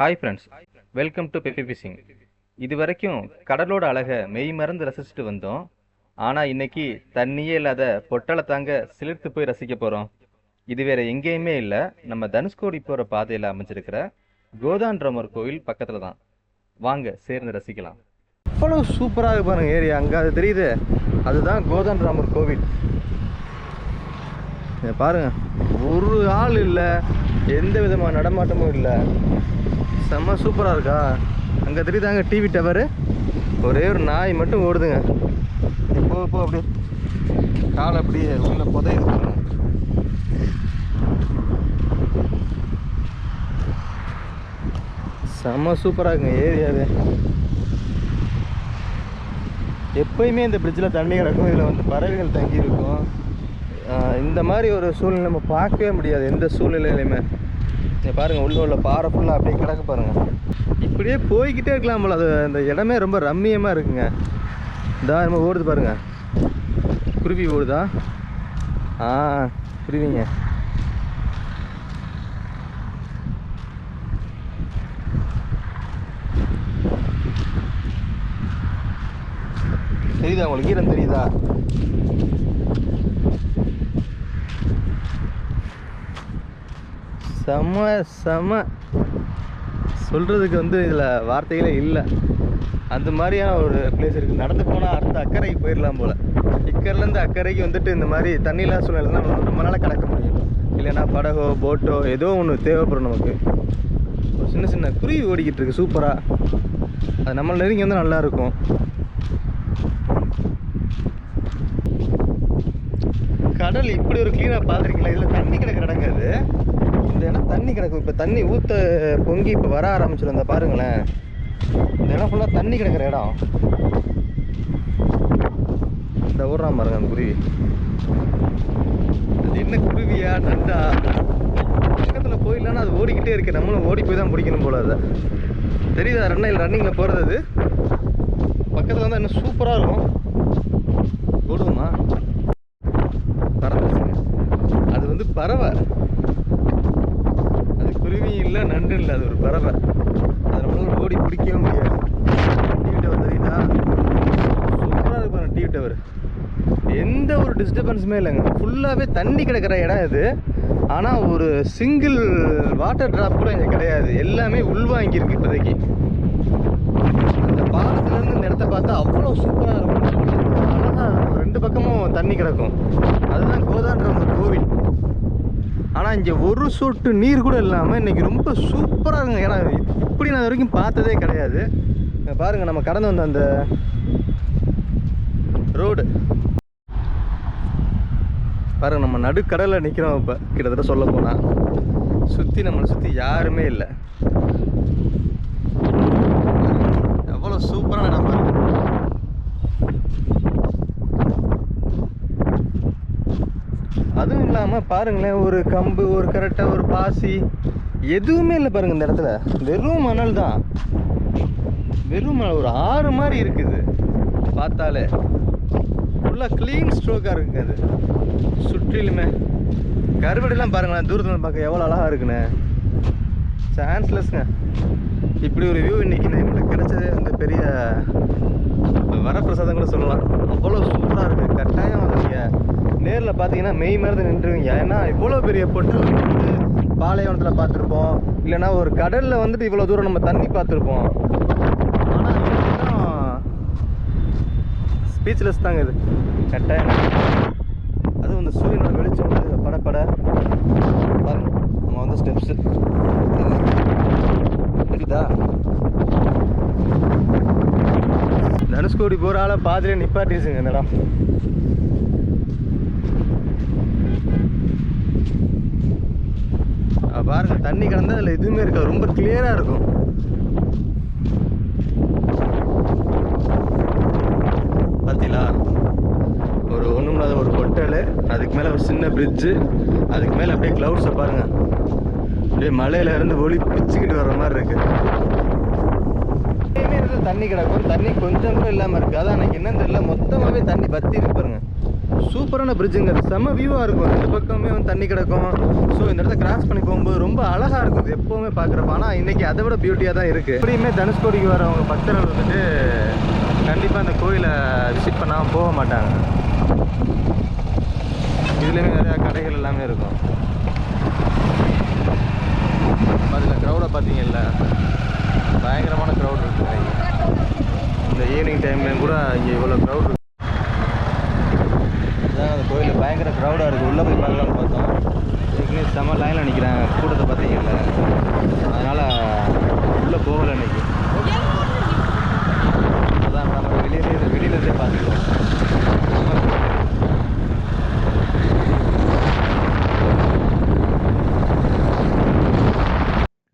Hi friends welcome to Peppy fishing இது வரைக்கும் கடலோட அழகை மெய் மறந்து ரசிச்சுட்டு வந்தோம். ஆனால் இன்னைக்கு தண்ணியே இல்லாத பொட்டலை தாங்க சிலிர்த்து போய் ரசிக்க போகிறோம் இது வேற எங்கேயுமே இல்லை நம்ம தனுஷ்கோடி போகிற பாதையில் அமைஞ்சிருக்கிற கோதாண்டரமர் கோயில் பக்கத்தில் தான். வாங்க சேர்ந்து ரசிக்கலாம். அவ்வளோ சூப்பராக பாருங்க ஏரியா. அங்கே அது தெரியுது. அதுதான் கோதான்றாமர் கோவில். பாருங்க ஒரு ஆள் இல்லை எந்த விதமான நடமாட்டமும் இல்லை. செம்ம சூப்பராக இருக்கா? அங்கே தெரியுதாங்க டிவி டவரு ஒரே ஒரு நாய் மட்டும் ஓடுதுங்க. எப்போ இப்போ அப்படியே. கால் அப்படியே உள்ள புதையுது செம்ம சூப்பராக இருக்குங்க ஏரியாவே எப்பயுமே இந்த பிரிட்ஜில் தண்ணி கிடக்கும் இதில் வந்து பறவைகள் தங்கியிருக்கும். இந்த மாதிரி ஒரு சூழ்நிலை நம்ம பார்க்கவே முடியாது எந்த சூழ்நிலையிலையுமே இங்கே பாருங்கள் உள்ள உள்ள பாறை ஃபுல்லாக அப்படியே கிடக்க பாருங்கள் இப்படியே போய்கிட்டே இருக்கலாம் அது அந்த இடமே ரொம்ப ரம்மியமாக இருக்குங்க. இதாக நம்ம ஓடுது பாருங்க. குருவி ஓடுதா? ஆ குருவிங்க. தெரியுதா உங்களுக்கு? ஈரம் தெரியுதா? செம செம. சொல்கிறதுக்கு வந்து இதில் வார்த்தைகளே இல்லை. அந்த மாதிரியான ஒரு பிளேஸ் இருக்குது நடந்து போனால் அடுத்த அக்கறைக்கு போயிடலாம் போல். இக்கரைலேருந்து அக்கறைக்கு வந்துட்டு இந்த மாதிரி தண்ணிலாம் சூழ்நிலை நம்ம ரொம்ப நாளாக கடக்க முடியும். இல்லைன்னா படகோ போட்டோ ஏதோ ஒன்று தேவைப்படும் நமக்கு. ஒரு சின்ன சின்ன குருவி ஓடிக்கிட்டு இருக்கு சூப்பராக அது நம்ம நெருங்கி வந்து நல்லா இருக்கும். கடல் இப்படி ஒரு க்ளீனாக பார்த்துருக்கீங்களா? இதில் தண்ணி கிடக்கிற இடங்க அது இந்த இடம் தண்ணி கிடக்கும் இப்போ தண்ணி ஊற்ற பொங்கி இப்போ வர ஆரம்பிச்சிருந்தா பாருங்களேன். இந்த இடம் ஃபுல்லாக தண்ணி கிடக்கிற இடம். இந்த ஊர்றா பாருங்க அந்த குருவி. அது என்ன குருவியா நண்டா? பக்கத்தில் போயிடலான்னா அது ஓடிக்கிட்டே இருக்கு. நம்மளும் ஓடி போய் தான் பிடிக்கணும் போல அதை. தெரியுதா ரன்னில் ரன்னிங்கில் போகிறது அது? பக்கத்தில் வந்து இன்னும் சூப்பராக இருக்கும். ஓடுவோம் பறந்துச்சுங்க அது வந்து பறவை அது குருவி இல்லை அது ஒரு பறவை. அது நம்மளால ஓடி பிடிக்கவே முடியாது. டிவி டவர் தெரியுதா? சூப்பராக இருக்கு பாருங்க டிவி டவர் எந்த ஒரு டிஸ்டர்பன்ஸுமே இல்லைங்க. ஃபுல்லாகவே தண்ணி கிடக்கிற இடம் இது. ஆனால் ஒரு சிங்கிள் வாட்டர் ட்ராப் கூட இங்கே கிடையாது. எல்லாமே உள்வாங்கியிருக்கு இப்போதைக்கு. அந்த பாலத்துலேருந்து இந்த இடத்த பார்த்தா அவ்வளோ சூப்பராக இருக்கும். அழகா ரெண்டு பக்கமும் தண்ணி கிடக்கும். அதுதான் ஒரு கோவில். ஆனால் இங்கே ஒரு சொட்டு நீர் கூட இல்லாமல் இன்றைக்கி ரொம்ப சூப்பராக இருக்குங்க. ஏன்னா இப்படி நான் வரைக்கும் பார்த்ததே கிடையாது. பாருங்கள் நம்ம கடந்து வந்த அந்த ரோடு பாருங்கள் நம்ம நடுக்கடலில் நிற்கிறோம் இப்போ. கிட்டத்தட்ட சொல்ல போனால் சுற்றி நம்மளை சுற்றி யாருமே இல்லை எவ்வளோ சூப்பரான இடம் பாருங்க அதுவும் இல்லாமல் பாருங்களேன் ஒரு கம்பு ஒரு கரெக்டை ஒரு பாசி எதுவுமே இல்லை பாருங்கள் இந்த இடத்துல. வெறும் மணல் தான். வெறும் மணல் ஒரு ஆறு மாதிரி இருக்குது. பார்த்தாலே. ஃபுல்லாக க்ளீன் ஸ்ட்ரோக்காக இருக்குங்க அது. சுற்றிலுமே. கருவடிலாம் பாருங்களேன் தூரத்தில் பார்க்க எவ்வளோ அழகாக இருக்குண்ணே சான்ஸ்லெஸ்ங்க இப்படி ஒரு வியூ இன்னைக்கு நம்மளுக்கு கிடைச்சதே அந்த பெரிய வரப்பிரசாதம் கூட சொல்லலாம். அவ்வளோ சூப்பராக இருக்குது கட்டாயம் அதை நீங்கள் நேரில் பார்த்தீங்கன்னா மெய் மருந்து நின்றுவீங்க. ஏன்னா இவ்வளோ பெரிய பொட்டல் வந்து பாலைவனத்தில் பார்த்துருப்போம். இல்லைன்னா ஒரு கடலில் வந்துட்டு இவ்வளோ தூரம் நம்ம தண்ணி பார்த்துருப்போம். ஆனால் ஸ்பீச்லெஸ் தாங்க இது. கட்டாயம். அதுவும் இந்த சூரியனோட வெளிச்சம் வந்து படப்பட. பாருங்க நம்ம வந்து ஸ்டெப்ஸு தெரியுதா? தனுஷ்கோடி போகிற ஆளை பாதிலே நிப்பாட்டிச்சுங்க இந்த இடம் பாருங்க தண்ணி கிடந்தா அதில் எதுவுமே இருக்காது. ரொம்ப கிளியராக இருக்கும். பார்த்தீங்களா ஒரு ஒன்றும் இல்லாத ஒரு கொட்டல் அதுக்கு மேலே ஒரு சின்ன பிரிட்ஜு அதுக்கு மேலே அப்படியே க்ளவுட்ஸை பாருங்க. அப்படியே மலையில இருந்து ஒளி பிச்சுக்கிட்டு வர்ற மாதிரி இருக்கு. தண்ணி கிடக்கும். தண்ணி கொஞ்சம் கூட இல்லாமல் இருக்கு அதான் எனக்கு என்னன்னு தெரியல. மொத்தமாகவே தண்ணி பத்தி இருக்கு சூப்பரான பிரிட்ஜுங்க செம்ம வியூவாக இருக்கும். இந்த பக்கமே வந்து தண்ணி கிடக்கும். ஸோ இந்த இடத்த கிராஸ் பண்ணி போகும்போது ரொம்ப அழகாக இருக்கும் எப்போவுமே பார்க்குறப்ப. ஆனால் இன்றைக்கி அதை விட பியூட்டியாக தான் இருக்குது எப்படியுமே தனுஷ்கோடிக்கு வரவங்க பக்தர்கள் வந்துட்டு கண்டிப்பாக அந்த கோயிலை விசிட் பண்ணாமல் போக மாட்டாங்க. இதுலேயுமே நிறையா கடைகள் எல்லாமே இருக்கும். அதில் க்ரௌடை பார்த்தீங்கல்ல? பயங்கரமான க்ரௌட் இருக்குது இந்த ஈவினிங் டைம்லேயும் கூட இங்கே இவ்வளோ க்ரௌட் இருக்கு இதான் அந்த கோயிலில் பயங்கர க்ரௌடாக இருக்குது உள்ளே போய் பார்க்கலாம்னு பார்த்தோம். ஏற்கனவே செம லைனில் நிற்கிறேன் கூட்டத்தை பார்த்தீங்கல்ல அதனால் உள்ளே போகலை இன்றைக்கி அதான் நம்ம வெளியிலேருந்து வெளியிலேருந்தே பார்த்துக்கலாம்.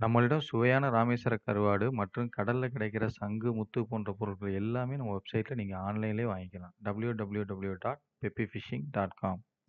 நம்மளிடம் சுவையான ராமேஸ்வர கருவாடு மற்றும் கடலில் கிடைக்கிற சங்கு முத்து போன்ற பொருட்கள் எல்லாமே நம்ம வெப்சைட்டில் நீங்கள் ஆன்லைன்லேயே வாங்கிக்கலாம் W W W dot Peppy fishing dot com